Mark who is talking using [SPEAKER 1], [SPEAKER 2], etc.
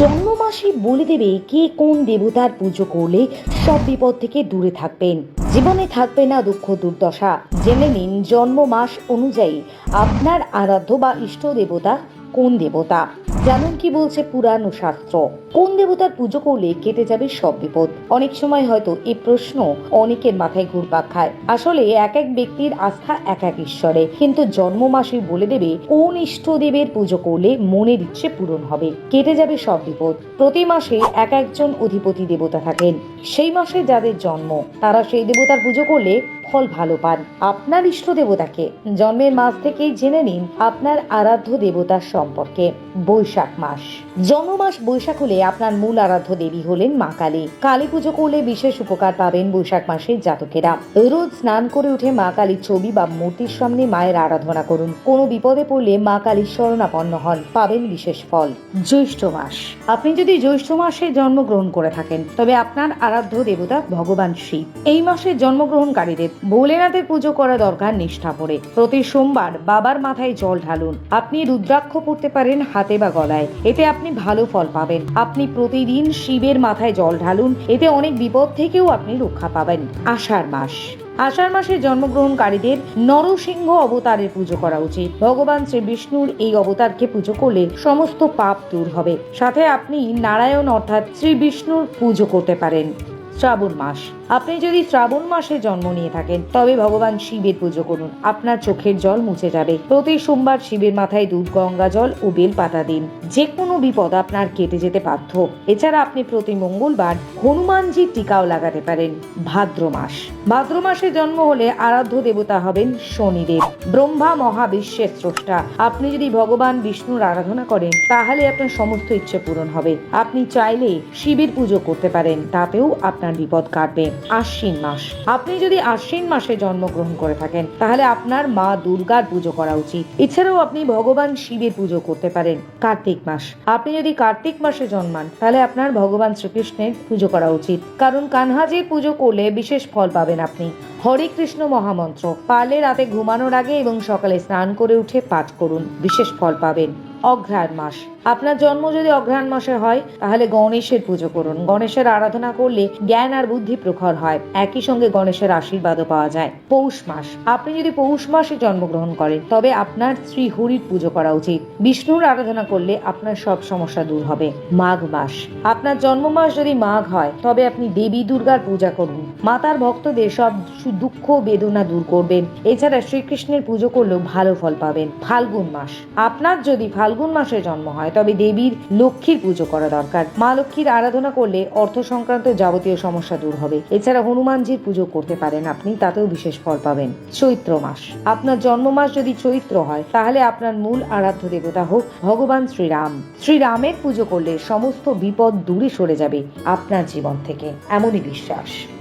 [SPEAKER 1] জন্ম মাসে বলে দেবে কে কোন দেবতার পুজো করলে সব বিপদ থেকে দূরে থাকবেন। জীবনে থাকবে না দুঃখ দুর্দশা। জেনে নিন জন্ম মাস অনুযায়ী আপনার আরাধ্য বা ইষ্ট দেবতা কোন দেবতা। যেমন কি বলছে পুরাণ ও শাস্ত্র। কোন দেবতার পুজো করলে কেটে যাবে সব বিপদ? অনেক সময় হয়তো এই প্রশ্ন অনেকের মাথায় ঘুরপাক খায়। আসলে এক এক ব্যক্তির আস্থা এক এক ঈশ্বরে। কিন্তু জন্ম মাসে বলে দেবে, কোন ইষ্টদেবের পুজো করলে মনের ইচ্ছে পূরণ হবে? কেটে যাবে সব বিপদ। প্রতি মাসে এক একজন অধিপতি দেবতা থাকেন। সেই মাসে যাদের জন্ম, তারা সেই দেবতার পুজো করলে ফল ভালো পান। আপনার ইষ্ট দেবতাকে জন্মের মাস থেকেই জেনে নিন আপনার আরাধ্য দেবতার সম্পর্কে। বৈশাখ মাস। জন্ম মাস বৈশাখ হলে আপনার মূল আরাধ্য দেবী হলেন মা কালী। কালী পুজো করলে বিশেষ উপকার পাবেন বৈশাখ মাসের জাতকেরা। রোজ স্নান করে উঠে মা কালীর ছবি বা মূর্তির সামনে মায়ের আরাধনা করুন। কোনো বিপদে পড়লে মা কালীর শরণাপন্ন হন, পাবেন বিশেষ ফল। জ্যৈষ্ঠ মাস। আপনি যদি জ্যৈষ্ঠ মাসে জন্মগ্রহণ করে থাকেন, তবে আপনার আরাধ্য দেবতা ভগবান শিব। এই মাসে জন্মগ্রহণকারীদের ভোলেনাথের পুজো করা দরকার নিষ্ঠা ভরে প্রতি সোমবার বাবার মাথায় জল ঢালুন। আপনি রুদ্রাক্ষ পড়তে পারেন হাতে বা গলায়। এতে আপনি ভালো ফল পাবেন। আপনি প্রতিদিন শিবের মাথায় জল ঢালুন। এতে অনেক বিপদ থেকেও আপনি রক্ষা পাবেন। আষাঢ় মাস। আষাঢ় মাসে জন্মগ্রহণকারীদের নরসিংহ অবতারের পুজো করা উচিত। ভগবান শ্রী বিষ্ণুর এই অবতারকে পুজো করলে সমস্ত পাপ দূর হবে। সাথে আপনি নারায়ণ অর্থাৎ শ্রী বিষ্ণুর পুজো করতে পারেন। শ্রাবণ মাস। আপনি যদি শ্রাবণ মাসে জন্ম নিয়ে থাকেন, তবে ভগবান শিবের পুজো করুন। আপনার চোখের জল মুছে যাবে। প্রতি সোমবার শিবের মাথায় দুধ, গঙ্গা জল ও বেল পাতা দিন। যে কোনো বিপদ আপনার কেটে যেতে বাধ্য। এছাড়া আপনি প্রতি মঙ্গলবার হনুমানজির টিকাও লাগাতে পারেন। ভাদ্র মাস। ভাদ্র মাসে জন্ম হলে আরাধ্য দেবতা হবেন শনিদেব। ব্রহ্মা মহাবিশ্বের স্রষ্টা। আপনি যদি ভগবান বিষ্ণুর আরাধনা করেন, তাহলে আপনার সমস্ত ইচ্ছে পূরণ হবে। আপনি চাইলে শিবের পুজো করতে পারেন। তাতেও আপনার বিপদ কাটবে। আশ্বিন মাস। আপনি যদি আশ্বিন মাসে জন্মগ্রহণ করে থাকেন, তাহলে আপনার মা দুর্গার পুজো করা উচিত। এছাড়াও আপনি ভগবান শিবের পুজো করতে পারেন কার্তিক মাস। আপনি যদি কার্তিক মাসে জন্মান, তাহলে আপনার ভগবান শ্রীকৃষ্ণের পুজো করা উচিত। কারণ কানহাজির পুজো করলে বিশেষ ফল পাবেন আপনি। হরে কৃষ্ণ মহামন্ত্র, পারলে রাতে ঘুমানোর আগে এবং সকালে স্নান করে উঠে পাঠ করুন, বিশেষ ফল পাবেন। অঘ্রাণ মাস। আপনার জন্ম যদি অঘ্রাণ মাসে হয়, তাহলে গণেশের পুজো করুন। গণেশের আরাধনা করলে জ্ঞান আর বুদ্ধি প্রখর হয়। একই সঙ্গে গণেশের আশীর্বাদও পাওয়া যায়। পৌষ মাস। আপনি যদি পৌষ মাসে জন্মগ্রহণ করেন, তবে আপনার শ্রী হরির পুজো করা উচিত। বিষ্ণুর আরাধনা করলে আপনার সব সমস্যা দূর হবে। মাঘ মাস। আপনার জন্ম মাস যদি মাঘ হয়, তবে আপনি দেবী দুর্গার পূজা করুন। মাতার ভক্তদের সব দুঃখ বেদনা দূর করবেন। এছাড়া শ্রীকৃষ্ণের পুজো করলেও ভালো ফল পাবেন। ফাল্গুন মাস। আপনার যদি ফাল্গুন মাসে জন্ম হয়। তবে দেবীর লক্ষ্মীর পুজো করা দরকার। মা লক্ষ্মীর আরাধনা করলে অর্থ সংক্রান্ত যাবতীয় সমস্যা দূর হবে। এছাড়া হনুমানজির পুজো করতে পারেন আপনি, তাতেও বিশেষ ফল পাবেন। চৈত্র মাস। আপনার জন্ম মাস যদি চৈত্র হয়, তাহলে আপনার মূল আরাধ্য দেবতা হোক ভগবান শ্রীরাম। শ্রীরামের পুজো করলে সমস্ত বিপদ দূরে সরে যাবে আপনার জীবন থেকে। এমনই বিশ্বাস।